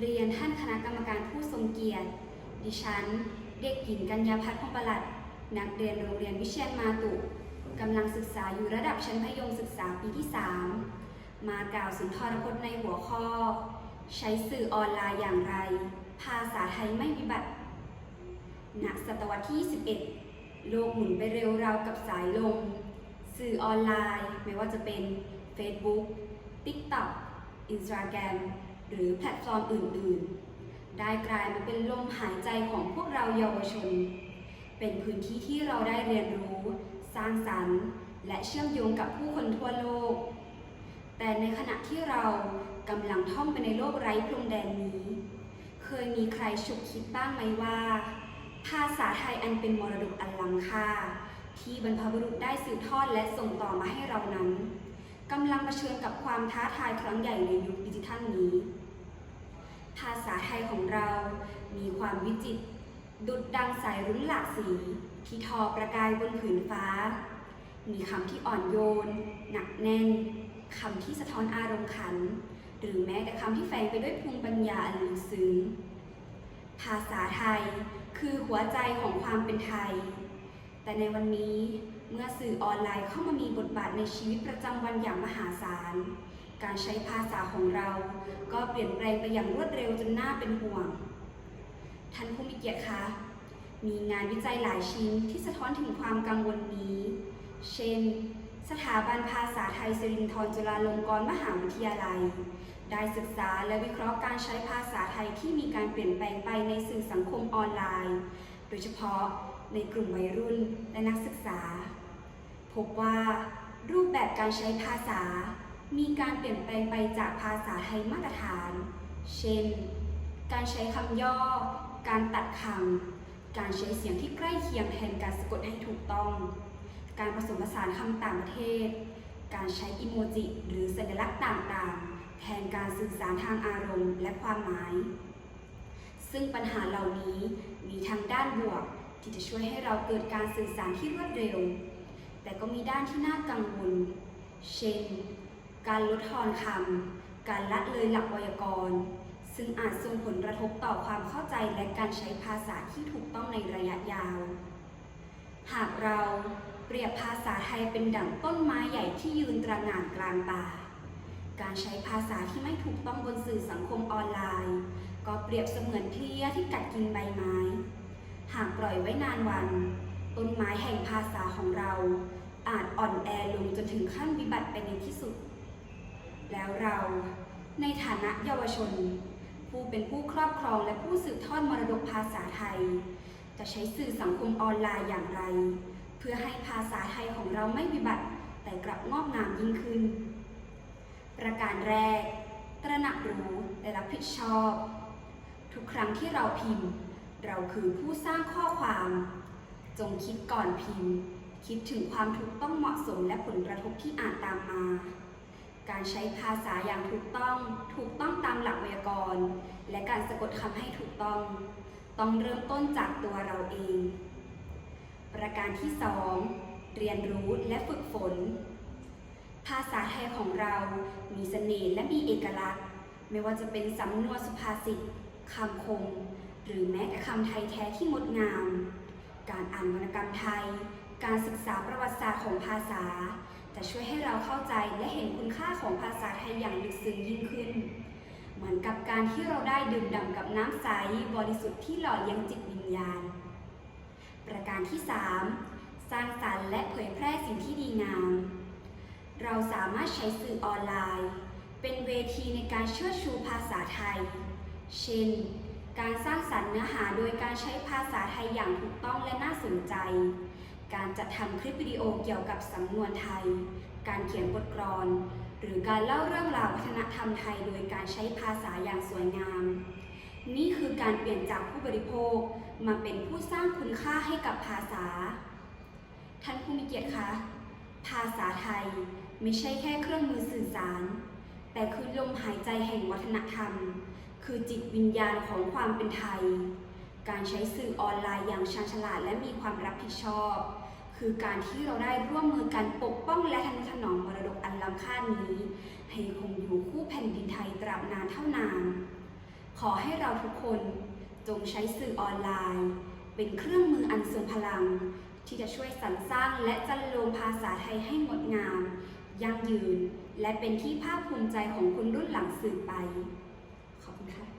เรียนท่านคณะกรรมการผู้ทรงเกียรติ ดิฉัน เด็กหญิงกัญญาพัฒน์พงประหลัด นักเรียนโรงเรียนวิเชียนมาตุกำลังศึกษาอยู่ระดับชั้นมัธยมศึกษาปีที่ 3 มากล่าวสุนทรพจน์ในหัวข้อ ใช้สื่อออนไลน์อย่างไร ภาษาไทยไม่วิบัติณศตวรรษที่ 21 โลกหมุนไปเร็วราวกับสายลม สื่อออนไลน์ ไม่ว่าจะเป็น Facebook TikTok Instagram หรือแพลตฟอร์มอื่นๆ ได้กลายมาเป็นลมหายใจของพวกเราเยาวชน เป็นพื้นที่ที่เราได้เรียนรู้ สร้างสรรค์ และเชื่อมโยงกับผู้คนทั่วโลก แต่ในขณะที่เรากำลังท่องไปในโลกไร้พรมแดนนี้ เคยมีใครฉุกคิดบ้างไหมว่า ภาษาไทยอันเป็นมรดกอันล้ำค่าที่บรรพบุรุษได้สืบทอดและส่งต่อมาให้เรานั้น กำลังเผชิญกับความท้าทายครั้งใหญ่ในยุคดิจิทัลนี้ ภาษาไทยของเรา มีความวิจิตรดุดดังสายรุ้งหลากสี ที่ทอประกายบนผืนฟ้า มีคำที่อ่อนโยน หนักแน่นคำที่สะท้อนอารมณ์ขัน หรือแม้แต่คำที่แฝงไปด้วยภูมิปัญญาอันลึกซึ้ง ภาษาไทยคือหัวใจของความเป็นไทย แต่ในวันนี้เมื่อสื่อออนไลน์เข้ามามีบทบาทในชีวิตประจำวันอย่างมหาศาล การใช้ภาษาของเรา ก็เปลี่ยนแปลงไปอย่างรวดเร็วจนน่าเป็นห่วง ท่านผู้มีเกียรติคะ มีงานวิจัยหลายชิ้นที่สะท้อนถึงความกังวลนี้ เช่น สถาบันภาษาไทยสิรินธรจุฬาลงกรณ์มหาวิทยาลัย ได้ศึกษาและวิเคราะห์การใช้ภาษาไทยที่มีการเปลี่ยนแปลงไปในสื่อสังคมออนไลน์ ดยเฉพาะในกลุ่มวัยรุ่นและนักศึกษา พบว่ารูปแบบการใช้ภาษา มีการเปลี่ยนแปลงไปจากภาษาไทยมาตรฐาน เช่น การใช้คำย่อ การตัดคำ การใช้เสียงที่ใกล้เคียงแทนการสะกดให้ถูกต้อง การผสมผสานคำต่างประเทศ การใช้อิโมจิหรือสัญลักษณ์ต่างๆ แทนการสื่อสารทางอารมณ์และความหมาย ซึ่งปัญหาเหล่านี้มีทั้งด้านบวกที่จะช่วยให้เราเกิดการสื่อสารที่รวดเร็ว แต่ก็มีด้านที่น่ากังวล เช่น การลดทอนคำ การละเลยหลักไวยากรณ์ ซึ่งอาจส่งผลกระทบต่อความเข้าใจและการใช้ภาษาที่ถูกต้องในระยะยาว หากเราเปรียบภาษาไทยเป็นดั่งต้นไม้ใหญ่ที่ยืนตระหง่านกลางป่า การใช้ภาษาที่ไม่ถูกต้องบนสื่อสังคมออนไลน์ ก็เปรียบเสมือนเพลี้ยที่กัดกินใบไม้ หากปล่อยไว้นานวัน ต้นไม้แห่งภาษาของเรา อาจอ่อนแอลงจนถึงขั้นวิบัติไปในที่สุด แล้วเราในฐานะเยาวชน ผู้เป็นผู้ครอบครองและผู้สืบทอดมรดกภาษาไทย จะใช้สื่อสังคมออนไลน์อย่างไร เพื่อให้ภาษาไทยของเราไม่วิบัติแต่กลับงอกงามยิ่งขึ้น ประการแรก ตระหนักรู้และรับผิดชอบ ทุกครั้งที่เราพิมพ์ เราคือผู้สร้างข้อความ จงคิดก่อนพิมพ์ คิดถึงความถูกต้องเหมาะสมและผลกระทบที่อาจตามมา การใช้ภาษาอย่างถูกต้อง ถูกต้องตามหลักไวยากรณ์ และการสะกดคำให้ถูกต้อง ต้องเริ่มต้นจากตัวเราเอง ประการที่ 2 เรียนรู้และฝึกฝน ภาษาไทยของเรามีเสน่ห์และมีเอกลักษณ์ ไม่ว่าจะเป็นสำนวนสุภาษิต คำคม หรือแม้แต่คำไทยแท้ที่งดงาม การอ่านวรรณกรรมไทย การศึกษาประวัติศาสตร์ของภาษา จะช่วยให้เราเข้าใจและเห็นคุณค่าของภาษาไทยอย่างลึกซึ้งยิ่งขึ้น เหมือนกับการที่เราได้ดื่มด่ำกับน้ำใสบริสุทธิ์ที่หล่อเลี้ยงจิตวิญญาณ ประการที่ 3 สร้างสรรค์และเผยแพร่สิ่งที่ดีงาม เราสามารถใช้สื่อออนไลน์ เป็นเวทีในการเชิดชูภาษาไทย เช่น การสร้างสรรค์เนื้อหาโดยการใช้ภาษาไทยอย่างถูกต้องและน่าสนใจ การจัดทำคลิปวิดีโอเกี่ยวกับสำนวนไทย การเขียนบทกลอน หรือการเล่าเรื่องราววัฒนธรรมไทยโดยการใช้ภาษาอย่างสวยงาม นี่คือการเปลี่ยนจากผู้บริโภคมาเป็นผู้สร้างคุณค่าให้กับภาษา ท่านผู้มีเกียรติคะ ภาษาไทยไม่ใช่แค่เครื่องมือสื่อสาร แต่คือลมหายใจแห่งวัฒนธรรม คือจิตวิญญาณของความเป็นไทย การใช้สื่อออนไลน์อย่างชาญฉลาดและมีความรับผิดชอบ คือการที่เราได้ร่วมมือกันปกป้องและทนุถนอมมรดกอันล้ำค่านี้ ให้คงอยู่คู่แผ่นดินไทยตราบนานเท่านาน ขอให้เราทุกคนจงใช้สื่อออนไลน์ เป็นเครื่องมืออันทรงพลัง ที่จะช่วยสรรสร้างและจันลงภาษาไทยให้งดงามยั่งยืน และเป็นที่ภาคภูมิใจของคนรุ่นหลังสืบไป ขอบคุณค่ะ